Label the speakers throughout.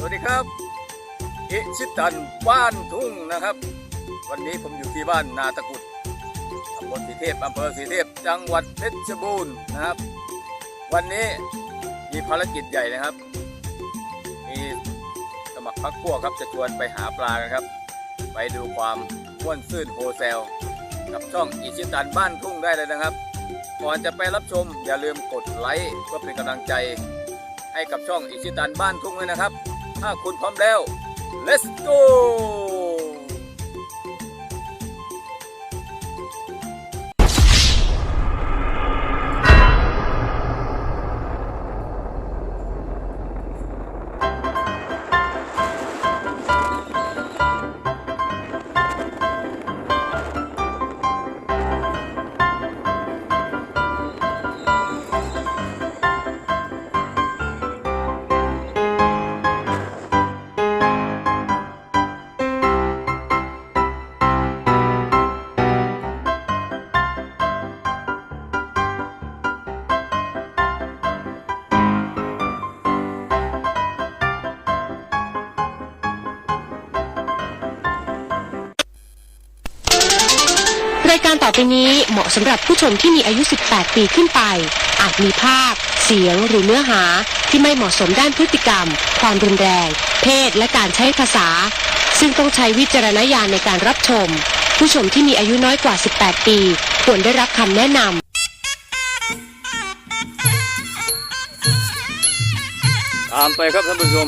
Speaker 1: สวัสดีครับอิชิตันบ้านทุ่งนะครับ วันนี้ผมอยู่ที่บ้านนาตะกุดตำบลสีเทพอำเภอสีเทพจังหวัดเพชรบูรณ์นะครับ วันนี้มีภารกิจใหญ่นะครับ มีสมัครพักพวกครับจะชวนไปหาปลากันครับ ไปดูความม่วนซื่นโฮเซลกับช่องอิชิตันบ้านทุ่งได้เลยนะครับ ก่อนจะไปรับชมอย่าลืมกดไลค์เพื่อเป็นกำลังใจให้กับช่องอิชิตันบ้านทุ่งเลยนะครับ ถ้าคุณพร้อมแล้ว let's go
Speaker 2: การต่อไปนี้เหมาะสำหรับผู้ชมที่มีอายุ 18 ปีขึ้นไป อาจมีภาพ เสียงหรือเนื้อหาที่ไม่เหมาะสมด้านพฤติกรรม ความรุนแรง เพศ และการใช้ภาษา ซึ่งต้องใช้วิจารณญาณในการรับชม ผู้ชมที่มีอายุน้อยกว่า 18 ปี ควรได้รับคำแนะนำ
Speaker 1: ตามไปครับท่านผู้ชม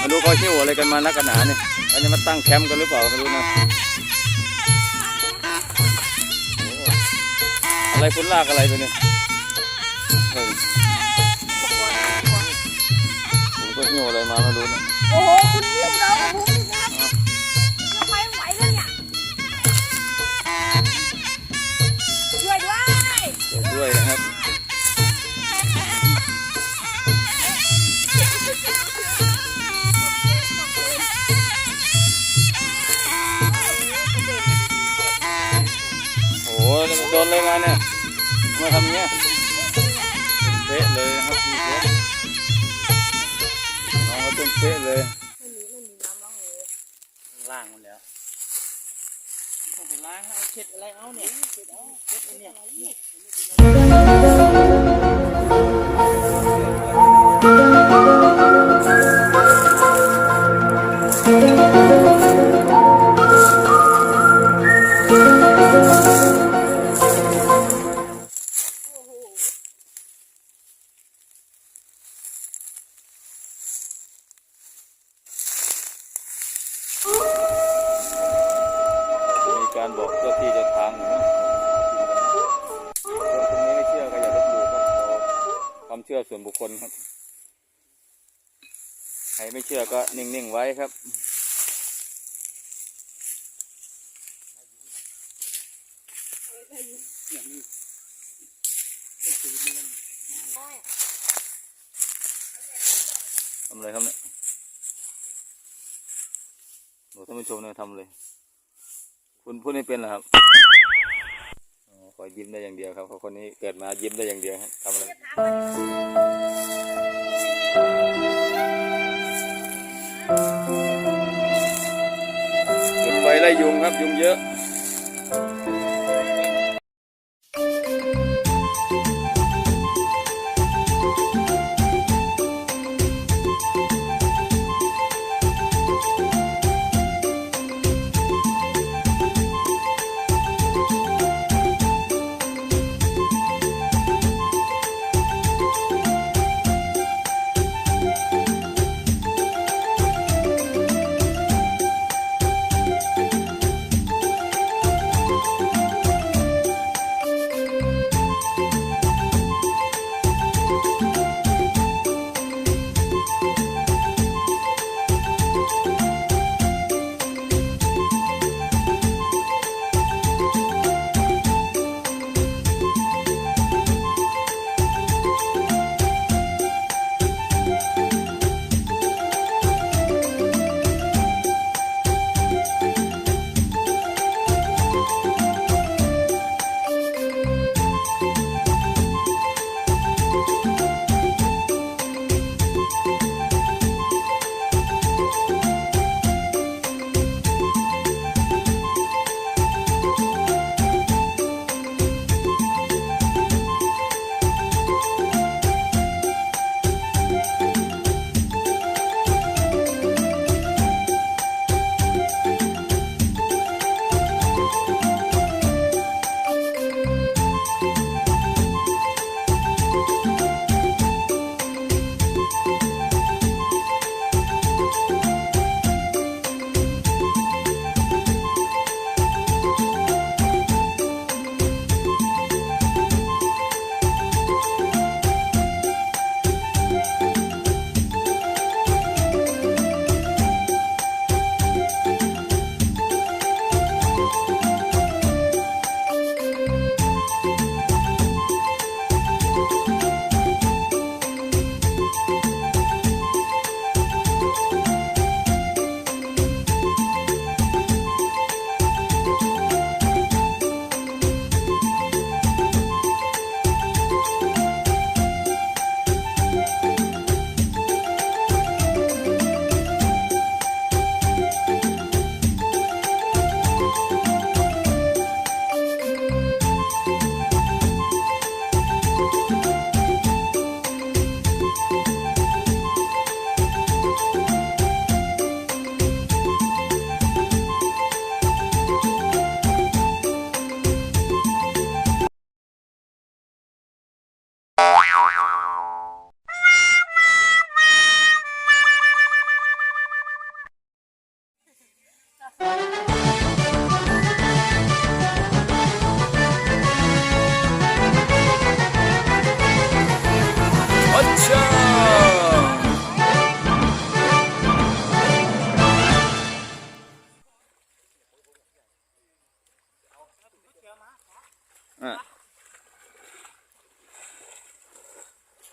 Speaker 1: มาดูเขาเชี่ยวอะไรกันมานักกันหนาเนี่ยเขาจะมาตั้งแคมป์กันหรือเปล่าไม่รู้นะ อ้อะไรคุณลากอะไรไปเนี่ยเออผมก็เชี่ยวอะไรมาไม่รู้นะ
Speaker 3: โอ้โห คุณยิ้มเรากับผม มา
Speaker 1: ทำเงี้ยเป๊ะเลยนะครับเป๊ะน้องเขาเต้นเป๊ะเลย
Speaker 3: ไม่มีไม่มีน้ำร้องเลย
Speaker 1: ล่างมันแล้ว
Speaker 3: ผมไปล้างเอาเช็ดอะไรเอาเนี่ยเช็ดเอาเช็ดไอเนี่ยา
Speaker 1: รบอกเจ้าที่เจ้าทางนะคนคนนี้ไม่เชื่อก็อย่าลบหลู่ครับความเชื่อส่วนบุคคลครับ ใครไม่เชื่อก็นิ่งๆไว้ครับทำอะไรครับเนี่ยหนูท่านผู้ชมเนี่ยทำเลย คุณพูดไม่เป็นหรอครับขอยิ้มได้อย่างเดียวครับเพราะคนนี้เกิดมายิ้มได้อย่างเดียวครับทำอะไรจุดไฟไล่ยุงครับยุงเยอะ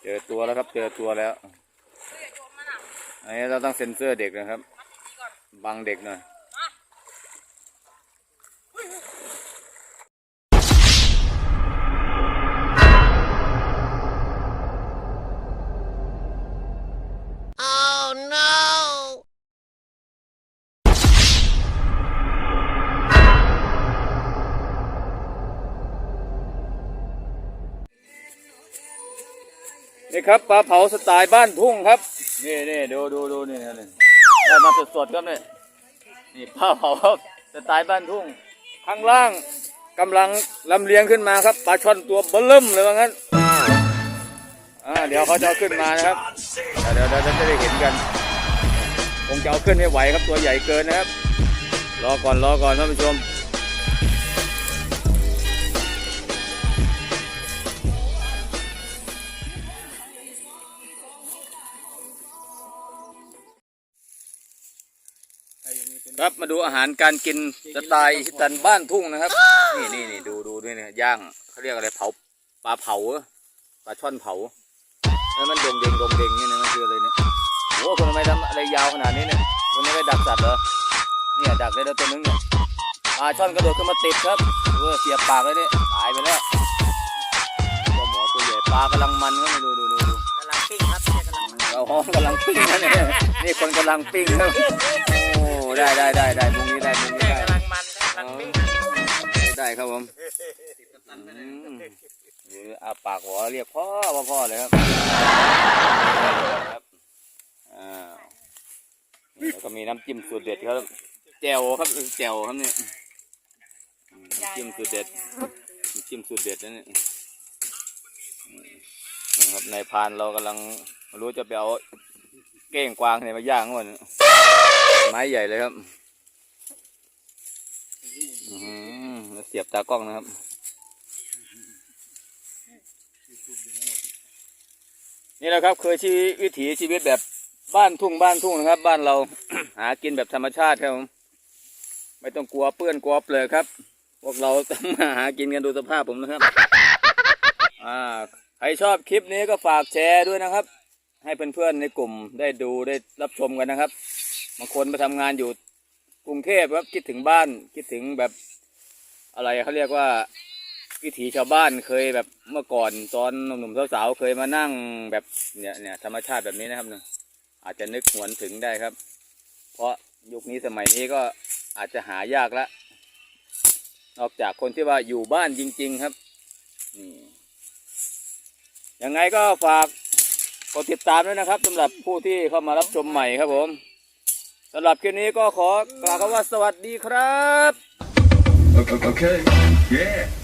Speaker 3: เจ
Speaker 1: อตัวแล้วครับ เจอตัวแล้วอันนี้เราต้องเซ็นเซอร์เด็กนะครับ บังเด็กหน่อย นี่ครับปลาเผาสไตล์บ้านทุ่งครับ นี่นี่ดูดูดูนี่นี่ได้มาสดๆครับเนี่ยนี่ปลาเผาครับสไตล์บ้านทุ่ง ข้างล่างกำลังลำเลียงขึ้นมาครับปลาช่อนตัวเบิ่มเลยว่างั้นอ่าเดี๋ยวเขาจะขึ้นมานะครับ เดี๋ยวเดี๋ยวเดี๋ยวจะได้เห็นกันคงจะเอาขึ้นให้ไหวครับตัวใหญ่เกินนะครับ รอก่อนรอก่อนท่านผู้ชม ครับมาดูอาหารการกินสไตล์อิชิตันบ้านทุ่งนะครับ นี่นี่นี่ดูดูด้วยเนี่ยย่างเขาเรียกอะไรเผาปลาเผาเหรอปลาช่อนเผาแล้วมันโดงเดงโดงเดงนี่นะมันคืออะไรเนี่ยโอ้คนทำไมทำอะไรยาวขนาดนี้เนี่ยคนไม่ไปดักสัตว์เหรอเนี่ยดักได้แล้วตัวนึงเนี่ยปลาช่อนกระโดดขึ้นมาติดครับเออเสียบปากเลยเนี่ยตายไปแล้วตัวหมอตัวใหญ่ปลากำลังมันครับดูดูดูดู
Speaker 3: กำลังปิ้งครับเนี่ยกำลังมัน
Speaker 1: เราห้องกำลังปิ้งนะเนี่ยนี่คนกำลังปิ้งครับโอ้ ได้ได้ได้ได้ตรงนี้ได้ตรงนี้ได้
Speaker 3: กำลังมันกำลังปิ้ง
Speaker 1: ได้ครับผมอืมหรืออาปากหัวเรียกพ่อพ่อพ่อเลยครับครับอ่านี่แล้วก็มีน้ำจิ้มสูตรเด็ดครับแจ่วครับแจ่วครับเนี่ยอืมน้ำจิ้มสูตรเด็ดน้ำจิ้มสูตรเด็ดนะเนี่ยอืมนะครับในายพรานเรากำลังไม่รู้จะไปเอาเก้งกวางไหนมาย่างก่อน ไม้ใหญ่เลยครับอืมแล้วเสียบตากล้องนะครับนี่แหละครับเคยชีวิตวิถีชีวิตแบบบ้านทุ่งบ้านทุ่งนะครับ บ้านเรา หากินแบบธรรมชาติครับไม่ต้องกลัวเปื้อนกลัวเปลือกครับ พวกเราต้องมาหากินกันดูสภาพผมนะครับ อ่าใครชอบคลิปนี้ก็ฝากแชร์ด้วยนะครับ ให้เพื่อนๆในกลุ่มได้ดูได้รับชมกันนะครับ บางคนไปทำงานอยู่กรุงเทพครับคิดถึงบ้านคิดถึงแบบอะไรเขาเรียกว่าวิถีชาวบ้านเคยแบบเมื่อก่อนตอนหนุ่มๆสาวๆเคยมานั่งแบบเนี่ยเนี่ยธรรมชาติแบบนี้นะครับเนี่ยอาจจะนึกหวนถึงได้ครับ เพราะยุคนี้สมัยนี้ก็อาจจะหายากละนอกจากคนที่ว่าอยู่บ้านจริง ๆครับนี่ยังไงก็ฝากกดติดตามด้วยนะครับสำหรับผู้ที่เข้ามารับชมใหม่ครับผม สำหรับคลิปนี้ก็ขอกล่าวคำว่าสวัสดีครับ
Speaker 4: Okay. okay. Yeah.